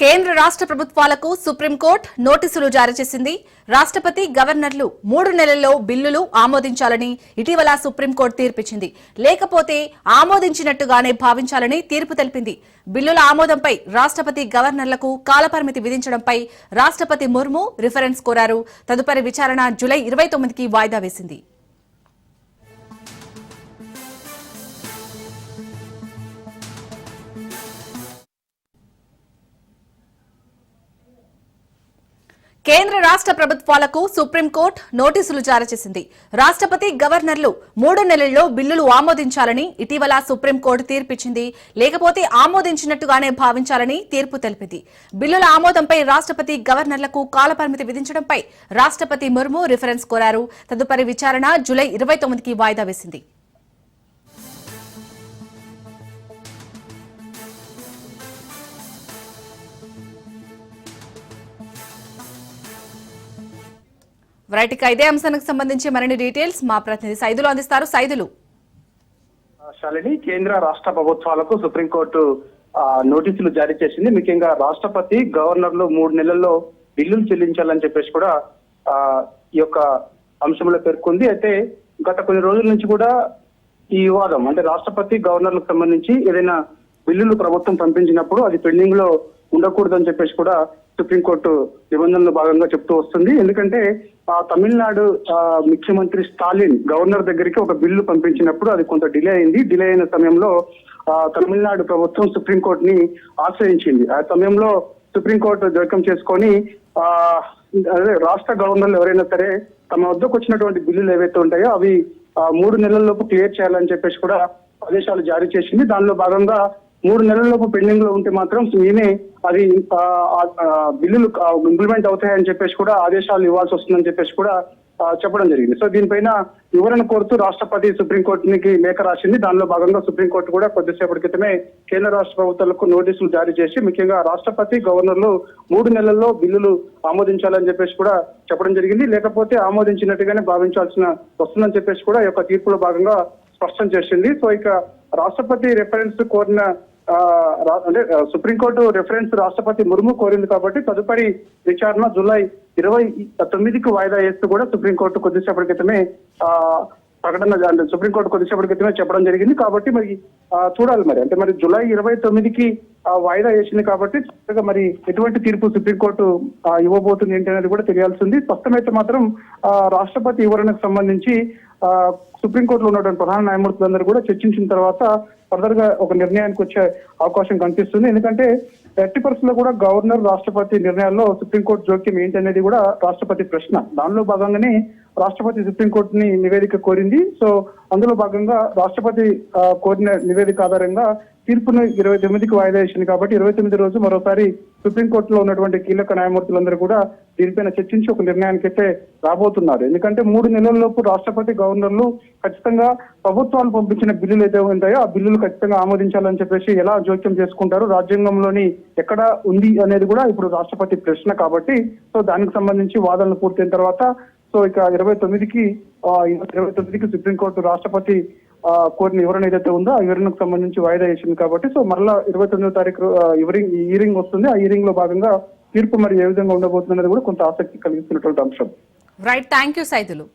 కేంద్ర రాష్ట్ర ప్రభుత్వాలకు సుప్రీంకోర్టు నోటీసులు జారీ చేసింది. రాష్ట్రపతి గవర్నర్లు మూడు నెలల్లో బిల్లులు ఆమోదించాలని ఇటీవల సుప్రీంకోర్టు తీర్పిచ్చింది. లేకపోతే ఆమోదించినట్టుగానే భావించాలని తీర్పు తెలిపింది. బిల్లుల ఆమోదంపై రాష్ట్రపతి గవర్నర్లకు కాలపరిమితి విధించడంపై రాష్ట్రపతి ముర్ము రిఫరెన్స్ కోరారు. తదుపరి విచారణ జూలై ఇరవై తొమ్మిదికి వాయిదా వేసింది. కేంద్ర రాష్ట్ర ప్రభుత్వాలకు సుప్రీంకోర్టు నోటీసులు జారీ చేసింది. రాష్ట్రపతి గవర్నర్లు మూడు నెలల్లో బిల్లులు ఆమోదించాలని ఇటీవల సుప్రీంకోర్టు తీర్పిచ్చింది. లేకపోతే ఆమోదించినట్టుగానే భావించాలని తీర్పు తెలిపింది. బిల్లుల ఆమోదంపై రాష్ట్రపతి గవర్నర్లకు కాలపరిమితి విధించడంపై రాష్ట్రపతి ముర్ము రిఫరెన్స్ కోరారు. తదుపరి విచారణ జులై ఇరవై తొమ్మిదికి వాయిదా వేసింది. వెరైటీకి ఇదే అంశానికి సంబంధించి మరిన్ని డీటెయిల్స్ మా ప్రతినిధి సైదులు అందిస్తారు. సైదులు. శాలిని కేంద్ర రాష్ట్ర ప్రభుత్వాలకు సుప్రీంకోర్టు నోటీసులు జారీ చేసింది. ముఖ్యంగా రాష్ట్రపతి గవర్నర్లు మూడు నెలల్లో బిల్లులు చెల్లించాలని చెప్పేసి కూడా ఆ, ఈ యొక్క అంశంలో పేర్కొంది. అయితే గత కొన్ని రోజుల నుంచి కూడా ఈ వివాదం అంటే రాష్ట్రపతి గవర్నర్లకు సంబంధించి ఏదైనా బిల్లులు ప్రభుత్వం పంపించినప్పుడు అది పెండింగ్లో ఉండకూడదని చెప్పేసి కూడా సుప్రీంకోర్టు నిబంధనలు భాగంగా చెప్తూ వస్తుంది. ఎందుకంటే ఆ తమిళనాడు ముఖ్యమంత్రి స్టాలిన్ గవర్నర్ దగ్గరికి ఒక బిల్లు పంపించినప్పుడు అది కొంత డిలే అయింది. డిలే అయిన సమయంలో ఆ, తమిళనాడు ప్రభుత్వం సుప్రీంకోర్టుని ఆశ్రయించింది. ఆ సమయంలో సుప్రీంకోర్టు జోక్యం చేసుకొని ఆ అదే రాష్ట్ర గవర్నర్లు ఎవరైనా సరే తమ వద్దకు వచ్చినటువంటి బిల్లులు ఏవైతే ఉంటాయో అవి మూడు నెలల్లోపు క్లియర్ చేయాలని చెప్పేసి కూడా ఆదేశాలు జారీ చేసింది. దానిలో భాగంగా మూడు నెలల్లోపు పెండింగ్లో ఉంటే మాత్రం మేమే అది బిల్లులు ఇంప్లిమెంట్ అవుతాయని చెప్పేసి కూడా ఆదేశాలు ఇవ్వాల్సి వస్తుందని చెప్పేసి కూడా చెప్పడం జరిగింది. సో దీనిపైన వివరణ కోరుతూ రాష్ట్రపతి సుప్రీంకోర్టునికి లేఖ రాసింది. దానిలో భాగంగా సుప్రీంకోర్టు కూడా కొద్దిసేపటి క్రితమే కేంద్ర రాష్ట్ర ప్రభుత్వాలకు నోటీసులు జారీ చేసి ముఖ్యంగా రాష్ట్రపతి గవర్నర్లు మూడు నెలల్లో బిల్లులు ఆమోదించాలని చెప్పేసి కూడా చెప్పడం జరిగింది. లేకపోతే ఆమోదించినట్టుగానే భావించాల్సిన వస్తుందని చెప్పేసి కూడా ఈ యొక్క తీర్పులో భాగంగా స్పష్టం చేసింది. సో ఇక రాష్ట్రపతి రెఫరెన్స్ కోరిన ఆ, రా- అంటే సుప్రీంకోర్టు రెఫరెన్స్ రాష్ట్రపతి ముర్ము కోరింది కాబట్టి తదుపరి విచారణ జూలై ఇరవై తొమ్మిదికి వాయిదా వేస్తూ కూడా సుప్రీంకోర్టు కొద్దిసేపటి క్రితమే ఆ, ప్రకటన అంటే సుప్రీంకోర్టు కొద్దిసేపటి క్రితమే చెప్పడం జరిగింది కాబట్టి మరి చూడాలి మరి. అంటే మరి జూలై ఇరవై తొమ్మిదికి వాయిదా వేసింది కాబట్టి మరి ఎటువంటి తీర్పు సుప్రీంకోర్టు ఆ, ఇవ్వబోతుంది ఏంటి అనేది కూడా తెలియాల్సి ఉంది స్పష్టమైతే మాత్రం ఆ, రాష్ట్రపతి వివరణకు సంబంధించి ఆ, సుప్రీంకోర్టులో ఉన్నటువంటి ప్రధాన న్యాయమూర్తులందరూ కూడా చర్చించిన తర్వాత ఫర్దర్గా ఒక నిర్ణయానికి వచ్చే అవకాశం కనిపిస్తుంది. ఎందుకంటే ఎట్టి పరిస్థితుల్లో కూడా గవర్నర్ రాష్ట్రపతి నిర్ణయాల్లో సుప్రీంకోర్టు జోక్యం ఏంటి అనేది కూడా రాష్ట్రపతి ప్రశ్న. దానిలో భాగంగానే రాష్ట్రపతి సుప్రీంకోర్టుని నివేదిక కోరింది. సో అందులో భాగంగా రాష్ట్రపతి కోరిన నివేదిక ఆధారంగా తీర్పును ఇరవై తొమ్మిదికి వాయిదా వేసింది కాబట్టి ఇరవై తొమ్మిది రోజు మరోసారి సుప్రీంకోర్టులో ఉన్నటువంటి కీలక న్యాయమూర్తులందరూ కూడా దీనిపైన చర్చించి ఒక నిర్ణయానికి అయితే రాబోతున్నారు. ఎందుకంటే మూడు నెలల్లోపు రాష్ట్రపతి గవర్నర్లు ఖచ్చితంగా ప్రభుత్వాలు పంపించిన బిల్లులు ఏదో ఉంటాయో ఆ బిల్లులు ఖచ్చితంగా ఆమోదించాలని చెప్పేసి ఎలా జోక్యం చేసుకుంటారు రాజ్యాంగంలోని ఎక్కడ ఉంది అనేది కూడా ఇప్పుడు రాష్ట్రపతి ప్రశ్న కాబట్టి సో దానికి సంబంధించి వాదనలు పూర్తయిన తర్వాత సో ఇక ఇరవై తొమ్మిదికి ఇరవై తొమ్మిదికి సుప్రీంకోర్టు రాష్ట్రపతి కోర్టు కోరిన వివరణ ఏదైతే ఉందో ఆ వివరణకు సంబంధించి వాయిదా వేసింది కాబట్టి సో మరలా ఇరవై తొమ్మిదో తారీఖు ఇవరింగ్ ఈ వస్తుంది. ఆ ఈరింగ్లో భాగంగా తీర్పు మరి ఏ విధంగా ఉండబోతుంది అనేది కూడా కొంత ఆసక్తి కలిగిస్తున్నటువంటి అంశం. Right thank you Saithulu